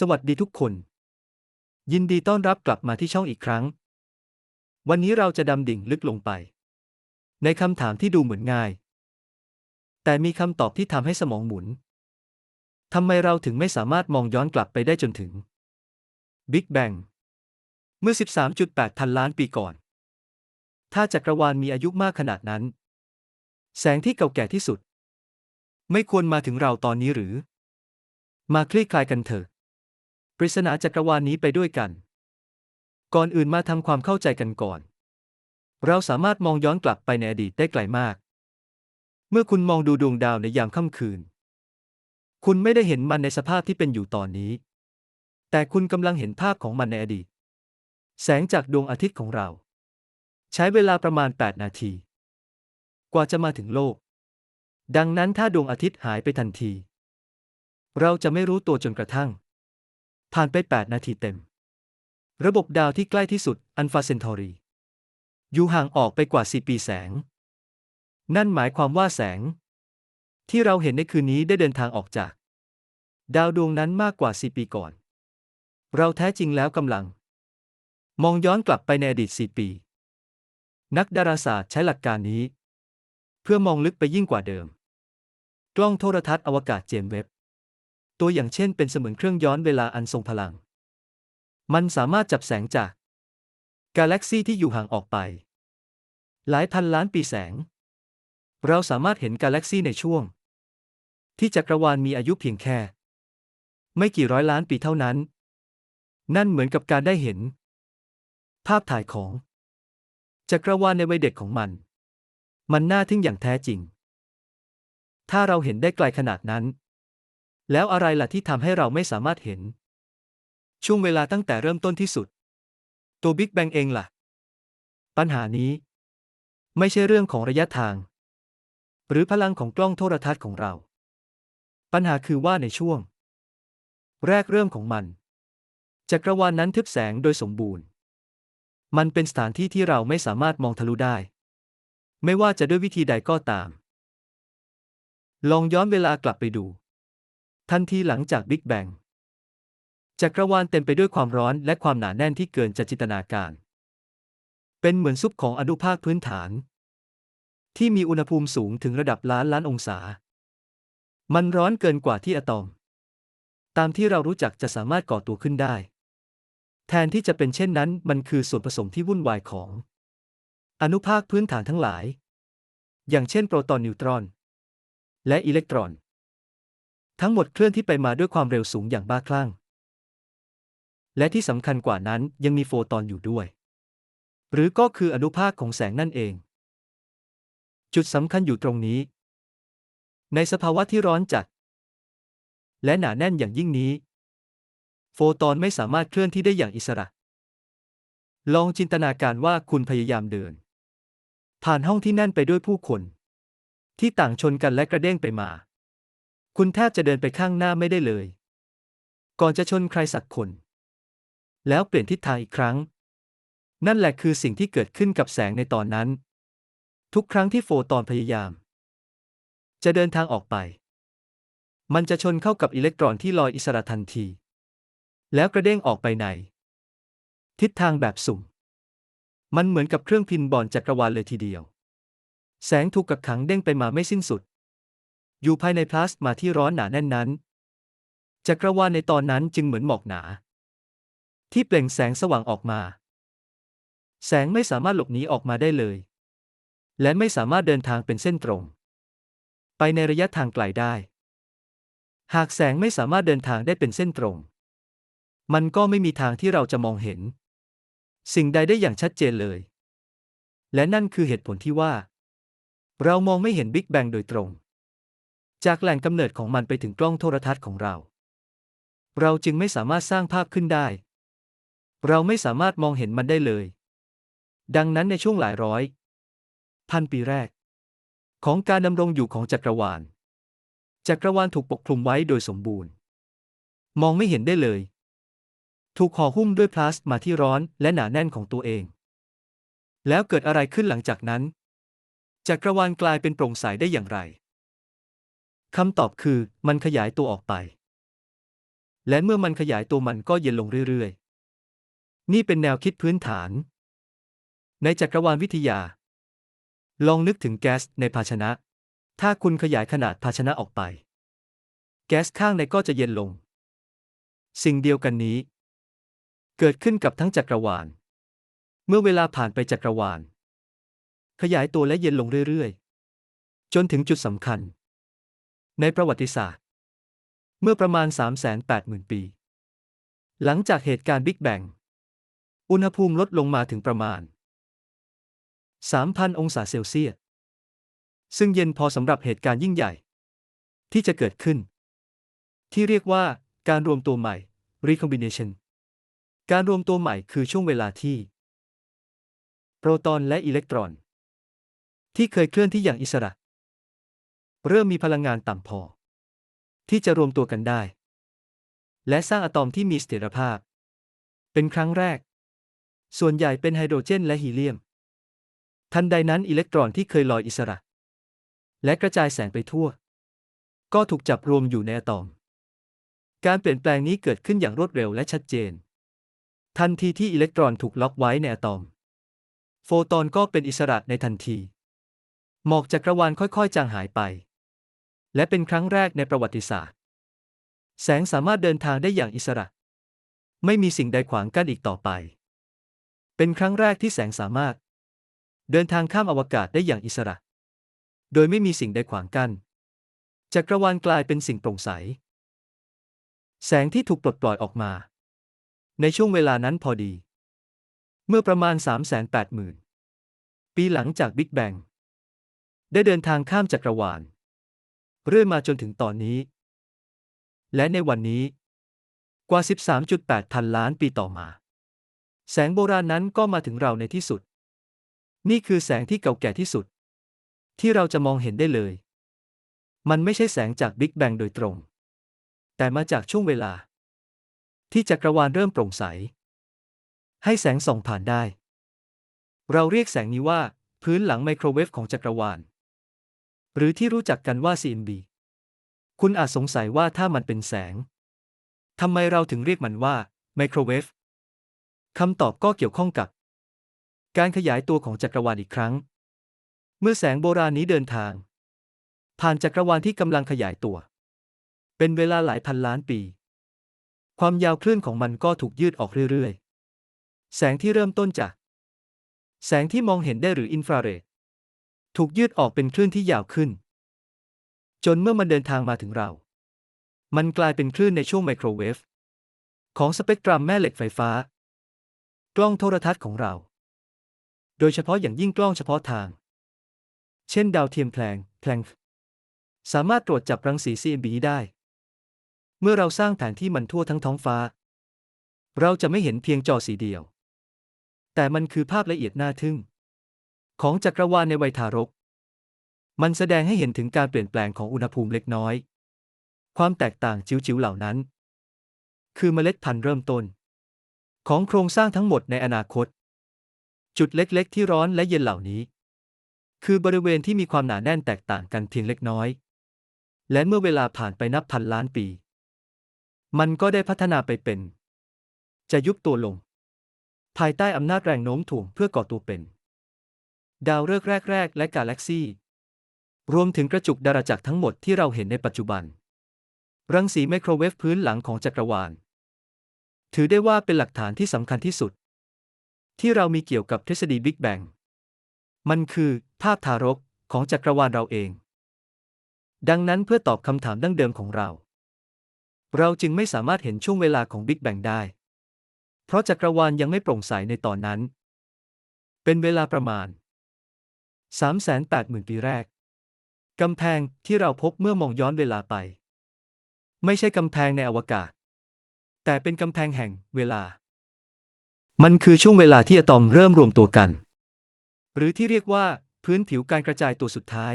สวัสดีทุกคน ยินดีต้อนรับกลับมาที่ช่องอีกครั้ง วันนี้เราจะดำดิ่งลึกลงไป ในคำถามที่ดูเหมือนง่าย แต่มีคำตอบที่ทำให้สมองหมุนทำไมเราถึงไม่สามารถมองย้อนกลับไปได้จนถึง Big Bang เมื่อ 13.8 พันล้านปีก่อน ถ้าจักรวาลมีอายุมากขนาดนั้น แสงที่เก่าแก่ที่สุด ไม่ควรมาถึงเราตอนนี้หรือ มาคลี่คลายกันเถอะ ปริศนาจักรวาลนี้ไปด้วยกัน ก่อนอื่นมาทำความเข้าใจกันก่อน เราสามารถมองย้อนกลับไปในอดีตได้ไกลมาก เมื่อคุณมองดูดวงดาวในยามค่ำคืน คุณไม่ได้เห็นมันในสภาพที่เป็นอยู่ตอนนี้ แต่คุณกำลังเห็นภาพของมันในอดีต แสงจากดวงอาทิตย์ของเรา ใช้เวลาประมาณ 8 นาที กว่าจะมาถึงโลก ดังนั้นถ้าดวงอาทิตย์หายไปทันที เราจะไม่รู้ตัวจนกระทั่ง ผ่านไป 8 นาทีเต็ม ระบบดาวที่ใกล้ที่สุดอันฟาเซนทอรี อยู่ห่างออกไปกว่า 4 ปีแสง นั่นหมายความว่าแสง ที่เราเห็นในคืนนี้ได้เดินทางออกจาก ดาวดวงนั้นมากกว่า 4 ปีก่อน เราแท้จริงแล้วกำลัง มองย้อนกลับไปในอดีต 4 ปี นักดาราศาสตร์ใช้หลักการนี้ เพื่อมองลึกไปยิ่งกว่าเดิม กล้องโทรทัศน์อวกาศเจมส์เว็บ ตัวอย่างเช่นเป็นเสมือนเครื่องย้อนเวลาอันทรงพลัง มันสามารถจับแสงจาก กาแล็กซีที่อยู่ห่างออกไป หลายพันล้านปีแสง เราสามารถเห็นกาแล็กซีในช่วง ที่จักรวาลมีอายุเพียงแค่ ไม่กี่ร้อยล้านปีเท่านั้น นั่นเหมือนกับการได้เห็น ภาพถ่ายของ จักรวาลในวัยเด็กของมัน มันน่าทึ่งอย่างแท้จริง ถ้าเราเห็นได้ไกลขนาดนั้น แล้วอะไรล่ะที่ทำให้เราไม่สามารถเห็น ช่วงเวลาตั้งแต่เริ่มต้นที่สุด ตัวบิ๊กแบงเองล่ะ ปัญหานี้ ไม่ใช่เรื่องของระยะทาง หรือพลังของกล้องโทรทัศน์ของเรา ปัญหาคือว่าในช่วง แรกเริ่มของมัน จักรวาลนนั้นทึบแสงโดยสมบูรณ์ มันเป็นสถานที่ที่เราไม่สามารถมองทะลุได้ ไม่ว่าจะด้วยวิธีใดก็ตาม ลองย้อนเวลากลับไปดู ทันทีหลังจากบิ๊กแบงจักรวาลเต็มไปด้วยความร้อนและความหนาแน่นที่เกินจะจินตนาการ เป็นเหมือนซุปของอนุภาคพื้นฐาน ที่มีอุณหภูมิสูงถึงระดับล้านล้านองศา มันร้อนเกินกว่าที่อะตอม ตามที่เรารู้จักจะสามารถก่อตัวขึ้นได้ แทนที่จะเป็นเช่นนั้นมันคือส่วนผสมที่วุ่นวายของ อนุภาคพื้นฐานทั้งหลาย อย่างเช่นโปรตอนนิวตรอน และอิเล็กตรอน ทั้งหมดเคลื่อนที่ไปมาด้วยความเร็วสูงอย่างบ้าคลั่ง และที่สำคัญกว่านั้นยังมีโฟตอนอยู่ด้วย หรือก็คืออนุภาคของแสงนั่นเอง จุดสำคัญอยู่ตรงนี้ ในสภาวะที่ร้อนจัด และหนาแน่นอย่างยิ่งนี้ โฟตอนไม่สามารถเคลื่อนที่ได้อย่างอิสระ ลองจินตนาการว่าคุณพยายามเดิน ผ่านห้องที่แน่นไปด้วยผู้คน ที่ต่างชนกันและกระเด้งไปมา คุณแทบจะเดินไปข้างหน้าไม่ได้เลย ก่อนจะชนใครสักคน แล้วเปลี่ยนทิศทางอีกครั้ง นั่นแหละคือสิ่งที่เกิดขึ้นกับแสงในตอนนั้น ทุกครั้งที่โฟตอนพยายาม จะเดินทางออกไป มันจะชนเข้ากับอิเล็กตรอนที่ลอยอิสระทันที แล้วกระเด้งออกไปในทิศทางแบบสุ่ม มันเหมือนกับเครื่องพินบอลจักรวาลเลยทีเดียว แสงถูกกักขังเด้งไปมาไม่สิ้นสุด อยู่ภายในพลาสมาที่ร้อนหนาแน่นนั้น จักรวาลในตอนนั้นจึงเหมือนหมอกหนา ที่เปล่งแสงสว่างออกมา แสงไม่สามารถหลบหนีออกมาได้เลย และไม่สามารถเดินทางเป็นเส้นตรง ไปในระยะทางไกลได้ หากแสงไม่สามารถเดินทางได้เป็นเส้นตรง มันก็ไม่มีทางที่เราจะมองเห็น สิ่งใดได้อย่างชัดเจนเลย และนั่นคือเหตุผลที่ว่า เรามองไม่เห็นบิ๊กแบงโดยตรง จากแหล่งกำเนิดของมันไปถึงกล้องโทรทัศน์ของเรา เราจึงไม่สามารถสร้างภาพขึ้นได้ เราไม่สามารถมองเห็นมันได้เลย ดังนั้นในช่วงหลายร้อย พันปีแรก ของการดำรงอยู่ของจักรวาล จักรวาลถูกปกคลุมไว้โดยสมบูรณ์ มองไม่เห็นได้เลย ถูกห่อหุ้มด้วยพลาสมาที่ร้อนและหนาแน่นของตัวเอง แล้วเกิดอะไรขึ้นหลังจากนั้น จักรวาลกลายเป็นโปร่งใสได้อย่างไร คำตอบคือ มันขยายตัวออกไป และเมื่อมันขยายตัวมันก็เย็นลงเรื่อยๆ นี่เป็นแนวคิดพื้นฐาน ในจักรวาลวิทยา ลองนึกถึงแก๊สในภาชนะ ถ้าคุณขยายขนาดภาชนะออกไป แก๊สข้างในก็จะเย็นลง สิ่งเดียวกันนี้ เกิดขึ้นกับทั้งจักรวาล เมื่อเวลาผ่านไปจักรวาล ขยายตัวและเย็นลงเรื่อยๆ จนถึงจุดสำคัญ ในประวัติศาสตร์ เมื่อประมาณ 380,000 ปี หลังจากเหตุการณ์บิ๊กแบง อุณหภูมิลดลงมาถึงประมาณ 3,000 องศาเซลเซียส ซึ่งเย็นพอสำหรับเหตุการณ์ยิ่งใหญ่ ที่จะเกิดขึ้น ที่เรียกว่าการรวมตัวใหม่ recombination การรวมตัวใหม่คือช่วงเวลาที่ โปรตอนและอิเล็กตรอน ที่เคยเคลื่อนที่อย่างอิสระ เริ่มมีพลังงานต่ำพอ ที่จะรวมตัวกันได้ และสร้างอะตอมที่มีเสถียรภาพ เป็นครั้งแรก ส่วนใหญ่เป็นไฮโดรเจนและฮีเลียม ทันใดนั้นอิเล็กตรอนที่เคยลอยอิสระ และกระจายแสงไปทั่ว ก็ถูกจับรวมอยู่ในอะตอม การเปลี่ยนแปลงนี้เกิดขึ้นอย่างรวดเร็วและชัดเจน ทันทีที่อิเล็กตรอนถูกล็อกไว้ในอะตอม โฟตอนก็เป็นอิสระในทันทีหมอกจักรวาลค่อยๆ จางหายไป และเป็นครั้งแรกในประวัติศาสตร์ แสงสามารถเดินทางได้อย่างอิสระ ไม่มีสิ่งใดขวางกั้นอีกต่อไป เป็นครั้งแรกที่แสงสามารถ เดินทางข้ามอวกาศได้อย่างอิสระ โดยไม่มีสิ่งใดขวางกั้นจักรวาลกลายเป็นสิ่งโปร่งใส แสงที่ถูกปลดปล่อยออกมา ในช่วงเวลานั้นพอดี เมื่อประมาณ 380,000 ปีหลังจากบิ๊กแบงได้เดินทางข้ามจักรวาล เรื่อยมาจนถึงตอนนี้ และในวันนี้ กว่า 13.8 พันล้านปีต่อมา แสงโบราณนั้นก็มาถึงเราในที่สุด นี่คือแสงที่เก่าแก่ที่สุด ที่เราจะมองเห็นได้เลย มันไม่ใช่แสงจากบิ๊กแบงโดยตรง แต่มาจากช่วงเวลา ที่จักรวาลเริ่มโปร่งใส ให้แสงส่องผ่านได้ เราเรียกแสงนี้ว่า พื้นหลังไมโครเวฟของจักรวาล หรือที่รู้จักกันว่า CMB คุณอาจสงสัยว่าถ้ามันเป็นแสง ทำไมเราถึงเรียกมันว่าไมโครเวฟคำตอบก็เกี่ยวข้องกับ การขยายตัวของจักรวาลอีกครั้ง เมื่อแสงโบราณนี้เดินทาง ผ่านจักรวาลที่กำลังขยายตัว เป็นเวลาหลายพันล้านปี ความยาวคลื่นของมันก็ถูกยืดออกเรื่อยๆ แสงที่เริ่มต้นจาก แสงที่มองเห็นได้หรืออินฟราเรด ถูกยืดออกเป็นคลื่นที่ยาวขึ้น จนเมื่อมันเดินทางมาถึงเรา มันกลายเป็นคลื่นในช่วงไมโครเวฟของสเปกตรัมแม่เหล็กไฟฟ้า กล้องโทรทัศน์ของเรา โดยเฉพาะอย่างยิ่งกล้องเฉพาะทาง เช่นดาวเทียมแพลงแพลงสามารถตรวจจับรังสี CMB ได้ เมื่อเราสร้างแผนที่มันทั่วทั้งท้องฟ้า เราจะไม่เห็นเพียงจอสีเดียว แต่มันคือภาพละเอียดน่าทึ่ง ของจักรวาลในวัยทารก มันแสดงให้เห็นถึงการเปลี่ยนแปลงของอุณหภูมิเล็กน้อย ความแตกต่างจิ๋วๆเหล่านั้น คือเมล็ดพันธุ์เริ่มต้น ของโครงสร้างทั้งหมดในอนาคต จุดเล็กๆ ที่ร้อนและเย็นเหล่านี้ คือบริเวณที่มีความหนาแน่นแตกต่างกันเพียงเล็กน้อย และเมื่อเวลาผ่านไปนับพันล้านปี มันก็ได้พัฒนาไปเป็น จะยุบตัวลง ภายใต้อำนาจแรงโน้มถ่วงเพื่อก่อตัวเป็น ดาวฤกษ์แรก ๆ และกาแล็กซี่รวมถึงกระจุกดาราจักรทั้งหมดที่เราเห็นในปัจจุบัน รังสีไมโครเวฟพื้นหลังของจักรวาล ถือได้ว่าเป็นหลักฐานที่สำคัญที่สุด ที่เรามีเกี่ยวกับทฤษฎีบิ๊กแบงมันคือ ภาพทารกของจักรวาลเราเอง ดังนั้นเพื่อตอบคำถามดั้งเดิมของเรา เราจึงไม่สามารถเห็นช่วงเวลาของบิ๊กแบงได้ เพราะจักรวาลยังไม่โปร่งใสในตอนนั้น เป็นเวลาประมาณ 380,000 ปีแรก กำแพงที่เราพบเมื่อมองย้อนเวลาไป ไม่ใช่กำแพงในอวกาศ แต่เป็นกำแพงแห่งเวลา มันคือช่วงเวลาที่อะตอมเริ่มรวมตัวกัน หรือที่เรียกว่าพื้นผิวการกระจายตัวสุดท้าย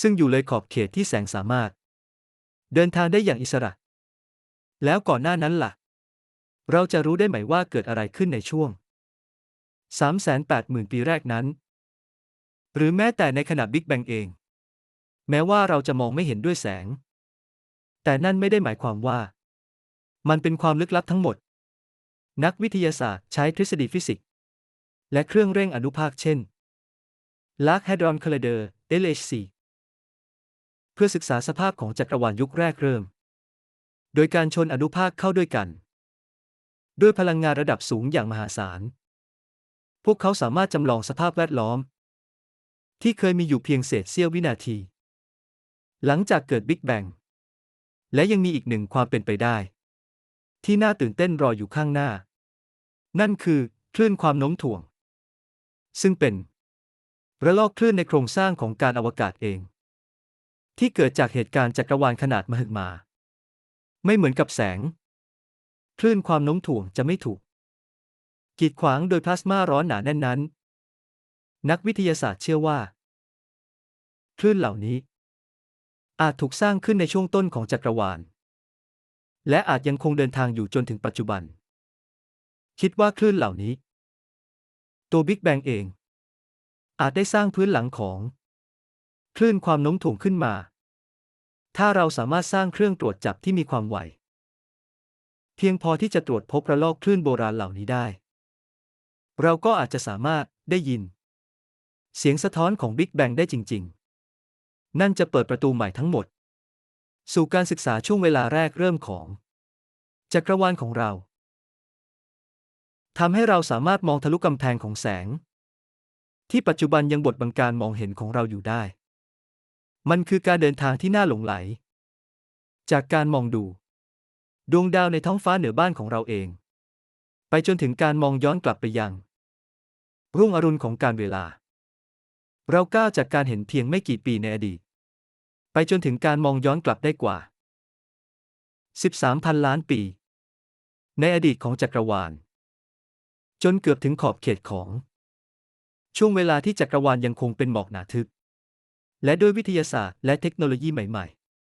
ซึ่งอยู่เลยขอบเขตที่แสงสามารถ เดินทางได้อย่างอิสระ แล้วก่อนหน้านั้นล่ะ เราจะรู้ได้ไหมว่าเกิดอะไรขึ้นในช่วง 380,000 ปีแรกนั้น หรือแม้แต่ในขณะบิ๊กแบงเอง แม้ว่าเราจะมองไม่เห็นด้วยแสง แต่นั่นไม่ได้หมายความว่า มันเป็นความลึกลับทั้งหมด นักวิทยาศาสตร์ใช้ทฤษฎีฟิสิกส์ และเครื่องเร่งอนุภาคเช่น Large Hadron Collider LHC เพื่อศึกษาสภาพของจักรวาลยุคแรกเริ่ม โดยการชนอนุภาคเข้าด้วยกัน ด้วยพลังงานระดับสูงอย่างมหาศาล พวกเขาสามารถจำลองสภาพแวดล้อม ที่เคยมีอยู่เพียงเศษเสี้ยววินาที หลังจากเกิดบิ๊กแบงและยังมีอีกหนึ่งความเป็นไปได้ ที่น่าตื่นเต้นรออยู่ข้างหน้า นั่นคือคลื่นความโน้มถ่วง ซึ่งเป็น ระลอกคลื่นในโครงสร้างของการอวกาศเอง ที่เกิดจากเหตุการณ์จักรวาลขนาดมหึมา ไม่เหมือนกับแสง คลื่นความโน้มถ่วงจะไม่ถูกกีดขวางโดยพลาสมาร้อนหนาแน่นนั้น นักวิทยาศาสตร์เชื่อว่า คลื่นเหล่านี้ อาจถูกสร้างขึ้นในช่วงต้นของจักรวาล และอาจยังคงเดินทางอยู่จนถึงปัจจุบัน คิดว่าคลื่นเหล่านี้ ตัวบิ๊กแบงเอง อาจได้สร้างพื้นหลังของ คลื่นความโน้มถ่วงขึ้นมา ถ้าเราสามารถสร้างเครื่องตรวจจับที่มีความไวเพียงพอที่จะตรวจพบระลอกคลื่นโบราณเหล่านี้ได้ เราก็อาจจะสามารถได้ยิน เสียงสะท้อนของบิ๊กแบงได้จริง ๆ นั่นจะเปิดประตูใหม่ทั้งหมด สู่การศึกษาช่วงเวลาแรกเริ่มของ จักรวาลของเราทำให้เราสามารถมองทะลุกำแพงของแสง ที่ปัจจุบันยังบดบังการมองเห็นของเราอยู่ได้ มันคือการเดินทางที่น่าหลงไหล จากการมองดู ดวงดาวในท้องฟ้าเหนือบ้านของเราเอง ไปจนถึงการมองย้อนกลับไปยัง รุ่งอรุณของการเวลา เราก้าวจากการเห็นเพียงไม่กี่ปีในอดีต ไปจนถึงการมองย้อนกลับได้กว่า 13พันล้านปี ในอดีตของจักรวาล จนเกือบถึงขอบเขตของ ช่วงเวลาที่จักรวาลยังคงเป็นหมอกหนาทึบ และด้วยวิทยาศาสตร์และเทคโนโลยีใหม่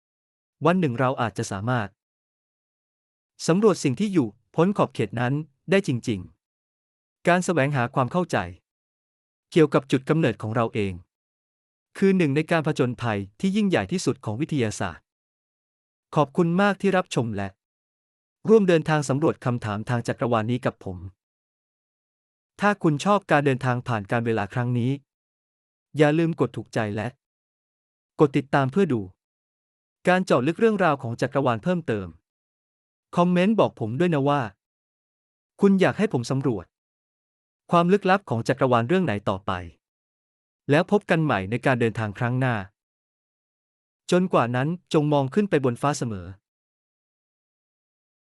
ๆ วันหนึ่งเราอาจจะสามารถสำรวจสิ่งที่อยู่พ้นขอบเขตนั้นได้จริง ๆ การแสวงหาความเข้าใจ เกี่ยวกับจุดกำเนิดของเราเอง คือหนึ่งในการผจญภัยที่ยิ่งใหญ่ที่สุดของวิทยาศาสตร์ ขอบคุณมากที่รับชมและ ร่วมเดินทางสำรวจคำถามทางจักรวาลนี้กับผม ถ้าคุณชอบการเดินทางผ่านการเวลาครั้งนี้ อย่าลืมกดถูกใจและ กดติดตามเพื่อดู การเจาะลึกเรื่องราวของจักรวาลเพิ่มเติม คอมเมนต์บอกผมด้วยนะว่า คุณอยากให้ผมสำรวจ ความลึกลับของจักรวาลเรื่องไหนต่อไป แล้วพบกันใหม่ในการเดินทางครั้งหน้า จนกว่านั้นจงมองขึ้นไปบนฟ้าเสมอ